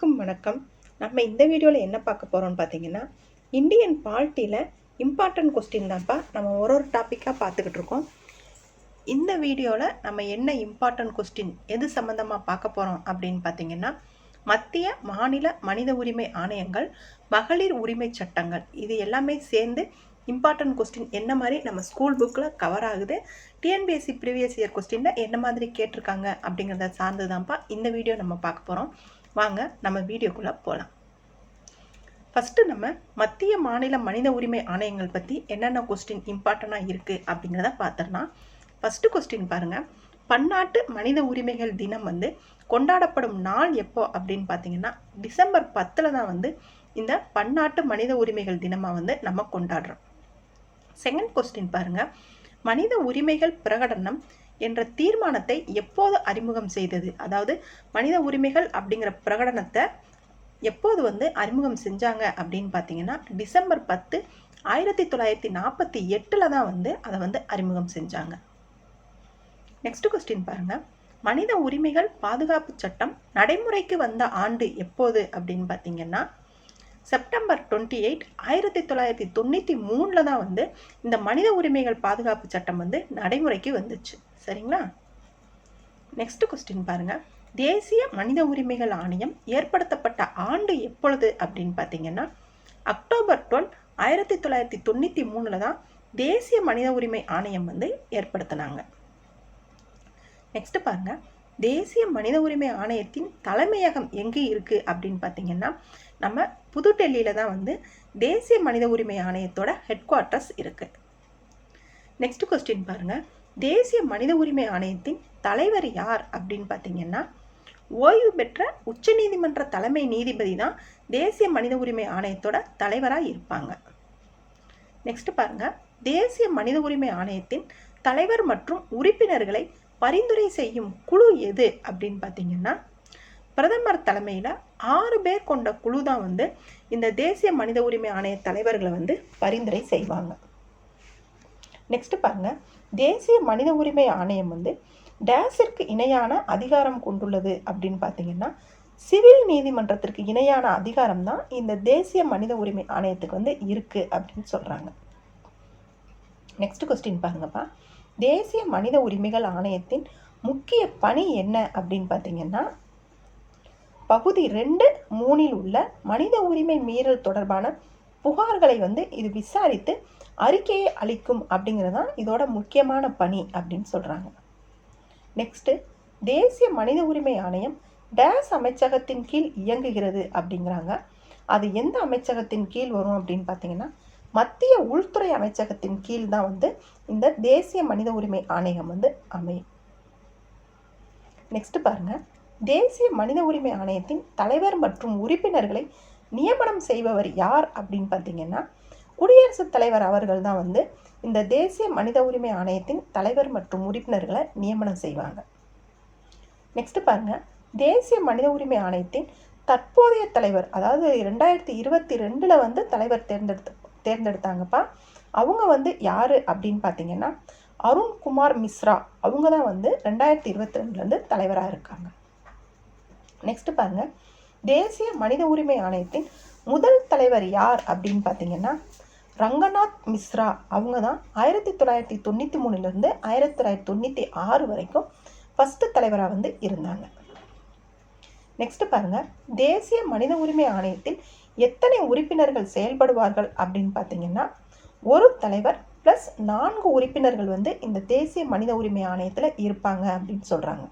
அனைவருக்கும் வணக்கம். நம்ம இந்த வீடியோவில் என்ன பார்க்க போகிறோம்னு பார்த்தீங்கன்னா இந்தியன் பால்ட்டியில் இம்பார்ட்டன்ட் கொஸ்டின் தான்ப்பா நம்ம ஒரு ஒரு டாப்பிக்காக பார்த்துக்கிட்டு இருக்கோம். இந்த வீடியோவில் நம்ம என்ன இம்பார்ட்டன்ட் கொஸ்டின் எது சம்மந்தமாக பார்க்க போகிறோம் அப்படின்னு பார்த்தீங்கன்னா மத்திய மாநில மனித உரிமை ஆணையங்கள் மகளிர் உரிமை சட்டங்கள் இது எல்லாமே சேர்ந்து இம்பார்ட்டன்ட் கொஸ்டின் என்ன மாதிரி நம்ம ஸ்கூல் புக்கில் கவர் ஆகுது டிஎன்பிஎஸ்சி ப்ரீவியஸ் இயர் கொஸ்டினில் என்ன மாதிரி கேட்டிருக்காங்க அப்படிங்கிறத சார்ந்து தான்ப்பா இந்த வீடியோ நம்ம பார்க்க போகிறோம் வாங்க நம்ம வீடியோக்குள்ளே போகலாம் ஃபஸ்ட்டு நம்ம மத்திய மாநில மனித உரிமை ஆணையங்கள் பற்றி என்னென்ன கொஸ்டின் இம்பார்ட்டண்ட்டாக இருக்குது அப்படிங்கிறத பார்த்தோம்னா ஃபஸ்ட்டு கொஸ்டின் பாருங்கள் பன்னாட்டு மனித உரிமைகள் தினம் வந்து கொண்டாடப்படும் நாள் எப்போ அப்படின்னு பார்த்தீங்கன்னா டிசம்பர் பத்தில் தான் வந்து இந்த பன்னாட்டு மனித உரிமைகள் தினமாக வந்து நம்ம கொண்டாடுறோம். செகண்ட் கொஸ்டின் பாருங்க. மனித உரிமைகள் பிரகடனம் என்ற தீர்மானத்தை எப்போது அறிமுகம் செய்தது? அதாவது மனித உரிமைகள் அப்படிங்கிற பிரகடனத்தை எப்போது வந்து அறிமுகம் செஞ்சாங்க அப்படின்னு பார்த்தீங்கன்னா டிசம்பர் பத்து ஆயிரத்தி தொள்ளாயிரத்தி நாற்பத்தி எட்டில் தான் வந்து அதை வந்து அறிமுகம் செஞ்சாங்க. நெக்ஸ்ட் கொஸ்டின் பாருங்க. மனித உரிமைகள் பாதுகாப்பு சட்டம் நடைமுறைக்கு வந்த ஆண்டு எப்போது அப்படின்னு பார்த்தீங்கன்னா செப்டம்பர் டுவெண்ட்டி எயிட் ஆயிரத்தி தொள்ளாயிரத்தி தொண்ணூற்றி மூணில் தான் வந்து இந்த மனித உரிமைகள் பாதுகாப்பு சட்டம் வந்து நடைமுறைக்கு வந்துச்சு. சரிங்களா? நெக்ஸ்ட் கொஸ்டின் பாருங்க. தேசிய மனித உரிமைகள் ஆணையம் ஏற்படுத்தப்பட்ட ஆண்டு எப்பொழுது அப்படின்னு பார்த்தீங்கன்னா அக்டோபர் டுவெல் ஆயிரத்தி தொள்ளாயிரத்தி தொண்ணூற்றி மூணில் தான் தேசிய மனித உரிமை ஆணையம் வந்து ஏற்படுத்தினாங்க. நெக்ஸ்ட் பாருங்க. தேசிய மனித உரிமை ஆணையத்தின் தலைமையகம் எங்கே இருக்குது அப்படின்னு பார்த்தீங்கன்னா நம்ம புதுடெல்லியில் தான் வந்து தேசிய மனித உரிமை ஆணையத்தோட ஹெட் குவார்ட்டர்ஸ் இருக்குது நெக்ஸ்ட் கொஸ்டின் பாருங்கள் தேசிய மனித உரிமை ஆணையத்தின் தலைவர் யார் அப்படின்னு பார்த்தீங்கன்னா ஓய்வு பெற்ற உச்சநீதிமன்ற தலைமை நீதிபதி தான் தேசிய மனித உரிமை ஆணையத்தோட தலைவராக இருப்பாங்க. நெக்ஸ்ட் பாருங்க. தேசிய மனித உரிமை ஆணையத்தின் தலைவர் மற்றும் உறுப்பினர்களை பரிந்துரை செய்யும் குழு எது அப்படின்னு பார்த்தீங்கன்னா பிரதமர் தலைமையில் ஆறு பேர் கொண்ட குழு தான் வந்து இந்த தேசிய மனித உரிமை ஆணைய தலைவர்களை வந்து பரிந்துரை செய்வாங்க. நெக்ஸ்ட் பாருங்க. தேசிய மனித உரிமை ஆணையம் வந்து டேஸிற்கு இணையான அதிகாரம் கொண்டுள்ளது அப்படின்னு பார்த்தீங்கன்னா சிவில் நீதிமன்றத்திற்கு இணையான அதிகாரம் தான் இந்த தேசிய மனித உரிமை ஆணையத்துக்கு வந்து இருக்குது அப்படின்னு சொல்கிறாங்க நெக்ஸ்ட் கொஸ்டின் பாருங்கப்பா. தேசிய மனித உரிமைகள் ஆணையத்தின் முக்கிய பணி என்ன அப்படின்னு பார்த்தீங்கன்னா பகுதி ரெண்டு மூணில் உள்ள மனித உரிமை மீறல் தொடர்பான புகார்களை வந்து இது விசாரித்து அறிக்கையை அளிக்கும் அப்படிங்கிறது தான் இதோட முக்கியமான பணி அப்படின்னு சொல்கிறாங்க நெக்ஸ்ட்டு தேசிய மனித உரிமை ஆணையம் டேஸ் அமைச்சகத்தின் கீழ் இயங்குகிறது அப்படிங்கிறாங்க. அது எந்த அமைச்சகத்தின் கீழ் வரும் அப்படின்னு பார்த்தீங்கன்னா மத்திய உள்துறை அமைச்சகத்தின் கீழ் தான் வந்து இந்த தேசிய மனித உரிமை ஆணையம் வந்து அமையும். நெக்ஸ்ட் பாருங்கள் தேசிய மனித உரிமை ஆணையத்தின் தலைவர் மற்றும் உறுப்பினர்களை நியமனம் செய்பவர் யார் அப்படின்னு பார்த்தீங்கன்னா குடியரசுத் தலைவர் அவர்கள் தான் வந்து இந்த தேசிய மனித உரிமை ஆணையத்தின் தலைவர் மற்றும் உறுப்பினர்களை நியமனம் செய்வாங்க. நெக்ஸ்ட் பாருங்க. தேசிய மனித உரிமை ஆணையத்தின் தற்போதைய தலைவர் அதாவது ரெண்டாயிரத்தி இருபத்தி ரெண்டில் வந்து தலைவர் தேர்ந்தெடுத்து தேர்ந்தெடுத்தாங்கப்பா. அவங்க வந்து யார் அப்படின்னு பார்த்தீங்கன்னா அருண்குமார் மிஸ்ரா. அவங்க தான் வந்து ரெண்டாயிரத்தி இருபத்தி ரெண்டுலேருந்து தலைவராக இருக்காங்க. நெக்ஸ்ட் பாருங்க. தேசிய மனித உரிமை ஆணையத்தின் முதல் தலைவர் யார் அப்படின்னு பார்த்தீங்கன்னா ரங்கநாத் மிஸ்ரா. அவங்க தான் ஆயிரத்தி தொள்ளாயிரத்தி தொண்ணூற்றி மூணுலேருந்து ஆயிரத்தி தொள்ளாயிரத்தி தொண்ணூற்றி ஆறு வரைக்கும் ஃபஸ்ட்டு தலைவராக வந்து இருந்தாங்க. நெக்ஸ்ட் பாருங்க. தேசிய மனித உரிமை ஆணையத்தில் எத்தனை உறுப்பினர்கள் செயல்படுவார்கள் அப்படின்னு பார்த்தீங்கன்னா ஒரு தலைவர் ப்ளஸ் நான்கு உறுப்பினர்கள் வந்து இந்த தேசிய மனித உரிமை ஆணையத்தில் இருப்பாங்க அப்படின்னு சொல்கிறாங்க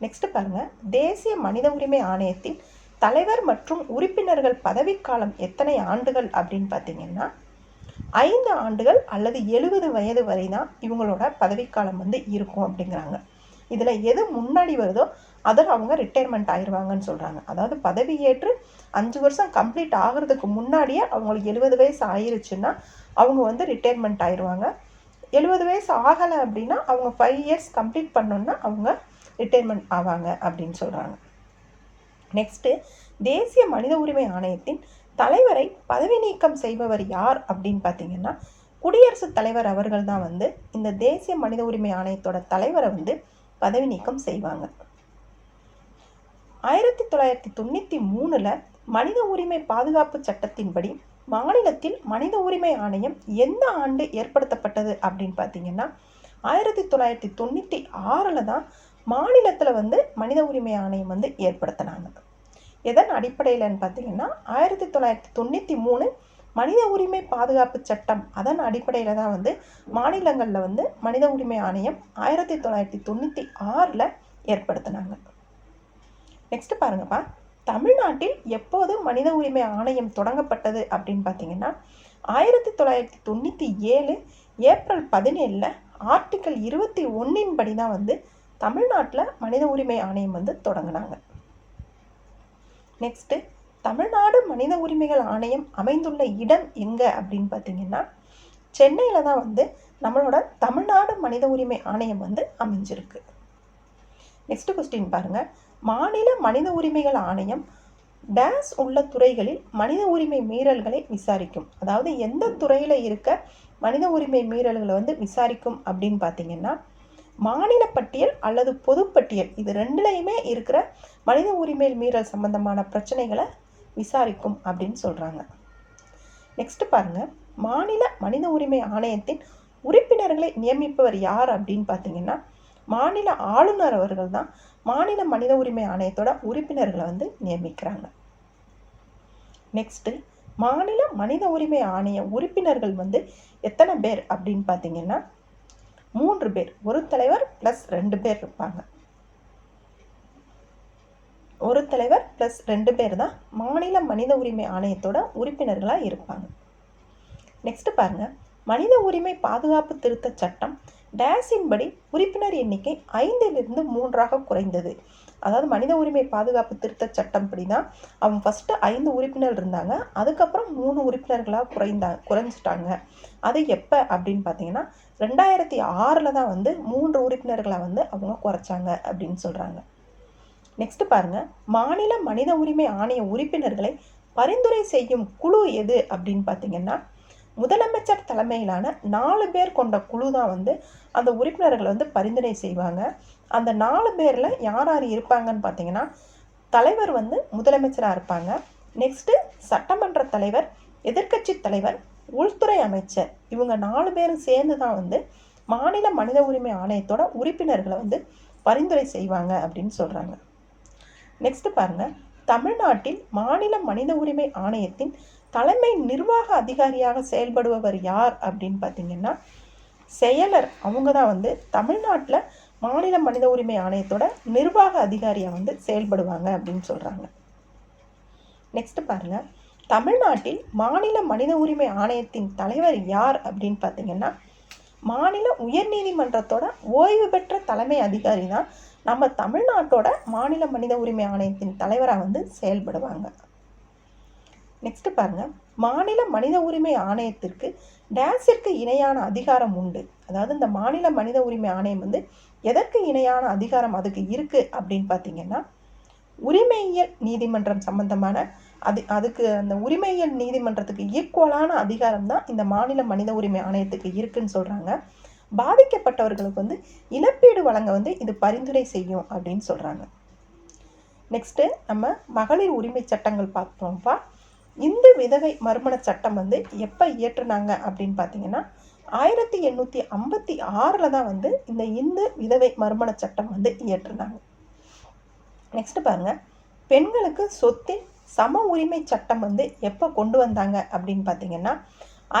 நெக்ஸ்ட் பாருங்க. தேசிய மனித உரிமை ஆணையத்தின் தலைவர் மற்றும் உறுப்பினர்கள் பதவிக்காலம் எத்தனை ஆண்டுகள் அப்படின்னு பார்த்தீங்கன்னா ஐந்து ஆண்டுகள் அல்லது எழுபது வயது வரை தான் இவங்களோட பதவிக்காலம் வந்து இருக்கும் அப்படிங்கிறாங்க. இதில் எது முன்னாடி வருதோ அதில் அவங்க ரிட்டையர்மெண்ட் ஆயிடுவாங்கன்னு சொல்கிறாங்க அதாவது பதவி ஏற்று அஞ்சு வருஷம் கம்ப்ளீட் ஆகிறதுக்கு முன்னாடியே அவங்களுக்கு எழுபது வயசு ஆயிருச்சுன்னா அவங்க வந்து ரிட்டையர்மெண்ட் ஆயிடுவாங்க எழுபது வயசு ஆகலை அப்படின்னா அவங்க ஃபைவ் இயர்ஸ் கம்ப்ளீட் பண்ணோன்னா அவங்க ரிட்டைர்மெண்ட் ஆவாங்க அப்படின்னு சொல்கிறாங்க நெக்ஸ்ட்டு தேசிய மனித உரிமை ஆணையத்தின் தலைவரை பதவி நீக்கம் செய்பவர் யார் அப்படின்னு பார்த்தீங்கன்னா குடியரசுத் தலைவர் அவர்கள் தான் வந்து இந்த தேசிய மனித உரிமை ஆணையத்தோட தலைவரை வந்து பதவி நீக்கம் செய்வாங்க. ஆயிரத்தி தொள்ளாயிரத்தி தொண்ணூற்றி மூணில் மனித உரிமை பாதுகாப்பு சட்டத்தின்படி மாநிலத்தில் மனித உரிமை ஆணையம் எந்த ஆண்டு ஏற்படுத்தப்பட்டது அப்படின்னு பார்த்தீங்கன்னா ஆயிரத்தி தொள்ளாயிரத்தி தொண்ணூற்றி ஆறில் தான் மாநிலத்தில் வந்து மனித உரிமை ஆணையம் வந்து ஏற்படுத்தினாங்க. எதன் அடிப்படையில்னு பார்த்தீங்கன்னா ஆயிரத்தி தொள்ளாயிரத்தி தொண்ணூற்றி மூணு மனித உரிமை பாதுகாப்பு சட்டம் அதன் அடிப்படையில் தான் வந்து மாநிலங்களில் வந்து மனித உரிமை ஆணையம் ஆயிரத்தி தொள்ளாயிரத்தி தொண்ணூற்றி ஆறில் ஏற்படுத்தினாங்க. நெக்ஸ்ட் பாருங்கப்பா. தமிழ்நாட்டில் எப்போது மனித உரிமை ஆணையம் தொடங்கப்பட்டது அப்படின்னு பார்த்தீங்கன்னா ஆயிரத்தி தொள்ளாயிரத்தி தொண்ணூற்றி ஏழு ஏப்ரல் பதினேழில் ஆர்டிக்கல் இருபத்தி ஒன்றின் படி தான் வந்து தமிழ்நாட்டில் மனித உரிமை ஆணையம் வந்து தொடங்கினாங்க. நெக்ஸ்ட்டு தமிழ்நாடு மனித உரிமைகள் ஆணையம் அமைந்துள்ள இடம் எங்கே அப்படின்னு பார்த்தீங்கன்னா சென்னையில் தான் வந்து நம்மளோட தமிழ்நாடு மனித உரிமை ஆணையம் வந்து அமைஞ்சிருக்கு. நெக்ஸ்ட் கொஸ்டின் பாருங்கள் மாநில மனித உரிமைகள் ஆணையம் டேஸ் உள்ள துறைகளில் மனித உரிமை மீறல்களை விசாரிக்கும். அதாவது எந்த துறையில் இருக்க மனித உரிமை மீறல்களை வந்து விசாரிக்கும் அப்படின்னு பார்த்தீங்கன்னா மாநில பட்டியல் அல்லது பொதுப்பட்டியல் இது ரெண்டுலையுமே இருக்கிற மனித உரிமை மீறல் சம்பந்தமான பிரச்சனைகளை விசாரிக்கும் அப்படின்னு சொல்கிறாங்க நெக்ஸ்ட் பாருங்க. மாநில மனித உரிமை ஆணையத்தின் உறுப்பினர்களை நியமிப்பவர் யார் அப்படின்னு பார்த்தீங்கன்னா மாநில ஆளுநர் அவர்கள் தான் மாநில மனித உரிமை ஆணையத்தோட உறுப்பினர்களை வந்து நியமிக்கிறாங்க. நெக்ஸ்ட்டு மாநில மனித உரிமை ஆணைய உறுப்பினர்கள் வந்து எத்தனை பேர் அப்படின்னு பார்த்தீங்கன்னா மூன்று பேர். ஒரு தலைவர் ப்ளஸ் ரெண்டு பேர் இருப்பாங்க. ஒரு தலைவர் ப்ளஸ் ரெண்டு பேர் தான் மாநில மனித உரிமை ஆணையத்தோட உறுப்பினர்களாக இருப்பாங்க. நெக்ஸ்ட் பாருங்க. மனித உரிமை பாதுகாப்பு திருத்த சட்டம் டேஸின் படி உறுப்பினர் எண்ணிக்கை ஐந்திலிருந்து மூன்றாக குறைந்தது. அதாவது மனித உரிமை பாதுகாப்பு திருத்த சட்டம் படி தான் அவங்க ஃபஸ்ட்டு ஐந்து உறுப்பினர் இருந்தாங்க. அதுக்கப்புறம் மூணு உறுப்பினர்களாக குறைந்தா குறைஞ்சிட்டாங்க. அது எப்போ அப்படின்னு பார்த்தீங்கன்னா ரெண்டாயிரத்தி ஆறில் தான் வந்து மூன்று உறுப்பினர்களை வந்து அவங்க குறைச்சாங்க அப்படின்னு சொல்கிறாங்க நெக்ஸ்ட் பாருங்க. மாநில மனித உரிமை ஆணைய உறுப்பினர்களை பரிந்துரை செய்யும் குழு எது அப்படின்னு பார்த்தீங்கன்னா முதலமைச்சர் தலைமையிலான நாலு பேர் கொண்ட குழு தான் வந்து அந்த உறுப்பினர்களை வந்து பரிந்துரை செய்வாங்க. அந்த நாலு பேரில் யார் யார் இருப்பாங்கன்னு பார்த்தீங்கன்னா தலைவர் வந்து முதலமைச்சராக இருப்பாங்க. நெக்ஸ்ட்டு சட்டமன்ற தலைவர் எதிர்க்கட்சி தலைவர் உள்துறை அமைச்சர். இவங்க நாலு பேரும் சேர்ந்து தான் வந்து மாநில மனித உரிமை ஆணையத்தோட உறுப்பினர்களை வந்து பரிந்துரை செய்வாங்க அப்படின்னு சொல்கிறாங்க நெக்ஸ்ட்டு பாருங்க. தமிழ்நாட்டில் மாநில மனித உரிமை ஆணையத்தின் தலைமை நிர்வாக அதிகாரியாக செயல்படுபவர் யார் அப்படின்னு பார்த்தீங்கன்னா செயலர் அவங்க தான் வந்து தமிழ்நாட்டில் மாநில மனித உரிமை ஆணையத்தோட நிர்வாக அதிகாரியாக வந்து செயல்படுவாங்க அப்படின்னு சொல்கிறாங்க நெக்ஸ்ட் பாருங்க. தமிழ்நாட்டில் மாநில மனித உரிமை ஆணையத்தின் தலைவர் யார் அப்படின்னு பார்த்தீங்கன்னா மாநில உயர்நீதிமன்றத்தோட ஓய்வு பெற்ற தலைமை அதிகாரி தான் நம்ம தமிழ்நாட்டோட மாநில மனித உரிமை ஆணையத்தின் தலைவராக வந்து செயல்படுவாங்க. நெக்ஸ்ட் பாருங்க. மாநில மனித உரிமை ஆணையத்திற்கு டேஸிற்கு இணையான அதிகாரம் உண்டு. அதாவது இந்த மாநில மனித உரிமை ஆணையம் வந்து எதற்கு இணையான அதிகாரம் அதுக்கு இருக்கு அப்படின்னு பார்த்தீங்கன்னா உரிமையியல் நீதிமன்றம் சம்பந்தமான அது அதுக்கு அந்த உரிமையியல் நீதிமன்றத்துக்கு ஈக்குவலான அதிகாரம் தான் இந்த மாநில மனித உரிமை ஆணையத்துக்கு இருக்குன்னு சொல்கிறாங்க பாதிக்கப்பட்டவர்களுக்கு வந்து இழப்பீடு வழங்க வந்து இது பரிந்துரை செய்யும் அப்படின்னு சொல்கிறாங்க நெக்ஸ்ட்டு நம்ம மகளிர் உரிமை சட்டங்கள் பார்த்தோம்ப்பா. இந்து விதவை மறுமண சட்டம் வந்து எப்போ இயற்றுனாங்க அப்படின்னு பார்த்தீங்கன்னா ஆயிரத்தி எண்ணூற்றி ஐம்பத்தி ஆறில் தான் வந்து இந்த இந்து விதவை மறுமண சட்டம் வந்து இயற்றுனாங்க. நெக்ஸ்ட் பாருங்க. பெண்களுக்கு சொத்தின் சம உரிமை சட்டம் வந்து எப்போ கொண்டு வந்தாங்க அப்படின்னு பார்த்தீங்கன்னா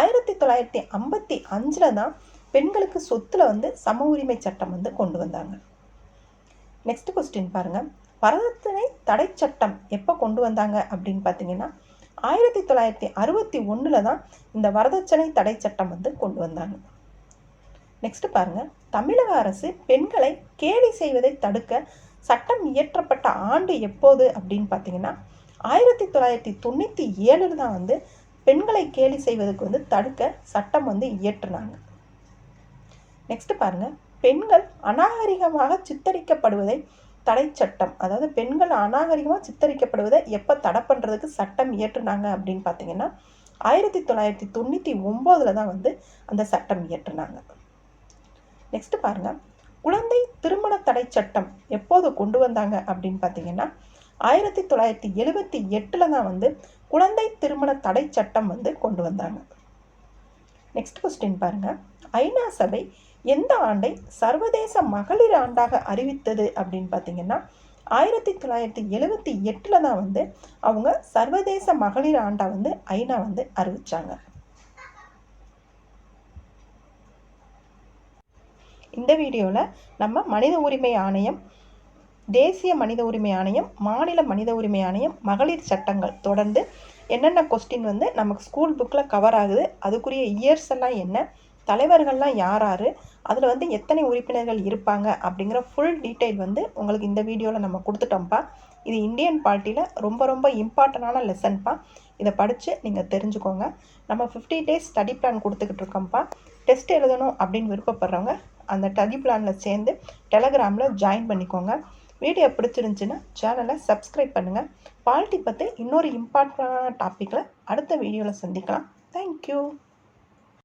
ஆயிரத்தி தொள்ளாயிரத்தி ஐம்பத்தி அஞ்சில் தான் பெண்களுக்கு சொத்தில் வந்து சம உரிமை சட்டம் வந்து கொண்டு வந்தாங்க. நெக்ஸ்ட் கொஸ்டின் பாருங்கள் வரதட்சணை தடை சட்டம் எப்போ கொண்டு வந்தாங்க அப்படின்னு பார்த்தீங்கன்னா ஆயிரத்தி தொள்ளாயிரத்தி அறுபத்தி ஒன்றில் தான் இந்த வரதட்சணை தடை சட்டம் வந்து கொண்டு வந்தாங்க. நெக்ஸ்ட் பாருங்க. தமிழக அரசு பெண்களை கேலி செய்வதை தடுக்க சட்டம் இயற்றப்பட்ட ஆண்டு எப்போது அப்படின்னு பார்த்தீங்கன்னா ஆயிரத்தி தொள்ளாயிரத்தி தொண்ணூற்றி ஏழில் தான் வந்து பெண்களை கேலி செய்வதற்கு வந்து தடுக்க சட்டம் வந்து இயற்றினாங்க. நெக்ஸ்ட் பாருங்க. பெண்கள் அநாகரிகமாக சித்தரிக்கப்படுவதை தடை சட்டம் அதாவது பெண்கள் அநாகரிகமாக சித்தரிக்கப்படுவதை எப்போ தடை பண்ணுறதுக்கு சட்டம் இயற்றுனாங்க அப்படின்னு பார்த்தீங்கன்னா ஆயிரத்தி தொள்ளாயிரத்தி தொண்ணூற்றி ஒம்போதில் தான் வந்து அந்த சட்டம் இயற்றுனாங்க. நெக்ஸ்ட் பாருங்க. குழந்தை திருமண தடை சட்டம் எப்போது கொண்டு வந்தாங்க அப்படின்னு பார்த்தீங்கன்னா ஆயிரத்தி தொள்ளாயிரத்தி எழுபத்தி எட்டில் தான் வந்து குழந்தை திருமண தடை சட்டம் வந்து கொண்டு வந்தாங்க. நெக்ஸ்ட் கொஸ்டின் பாருங்க. ஐநா சபை எந்த ஆண்டை சர்வதேச மகளிர் ஆண்டாக அறிவித்தது அப்படின்னு பார்த்தீங்கன்னா ஆயிரத்தி தொள்ளாயிரத்தி எழுபத்தி எட்டில் தான் வந்து அவங்க சர்வதேச மகளிர் ஆண்டா வந்து ஐநா வந்து அறிவிச்சாங்க. இந்த வீடியோவில் நம்ம மனித உரிமை ஆணையம் தேசிய மனித உரிமை ஆணையம் மாநில மனித உரிமை ஆணையம் மகளிர் சட்டங்கள் தொடர்ந்து என்னென்ன கொஸ்டின் வந்து நமக்கு ஸ்கூல் புக்கில் கவர் ஆகுது அதுக்குரிய இயர்ஸ் எல்லாம் என்ன தலைவர்கள்லாம் யார் யார் அதில் வந்து எத்தனை உறுப்பினர்கள் இருப்பாங்க? அப்படிங்கிற ஃபுல் டீட்டெயில் வந்து உங்களுக்கு இந்த வீடியோவில் நம்ம கொடுத்துட்டோம்ப்பா. இது இந்தியன் பார்ட்டியில் ரொம்ப ரொம்ப இம்பார்ட்டண்டான லெசன்ப்பா இதை படித்து நீங்கள் தெரிஞ்சுக்கோங்க. நம்ம ஃபிஃப்டி டேஸ் ஸ்டடி பிளான் கொடுத்துக்கிட்டு இருக்கோம்ப்பா. டெஸ்ட் எழுதணும் அப்படின்னு விருப்பப்படுறவங்க அந்த ஸ்டடி பிளானில் சேர்ந்து டெலகிராமில் ஜாயின் பண்ணிக்கோங்க. வீடியோ பிடிச்சிருந்துச்சின்னா சேனலை சப்ஸ்கிரைப் பண்ணுங்கள் பால்ட்டி பற்றி இன்னொரு இம்பார்ட்டண்டான டாப்பிக்கில் அடுத்த வீடியோவில் சந்திக்கலாம். தேங்க்யூ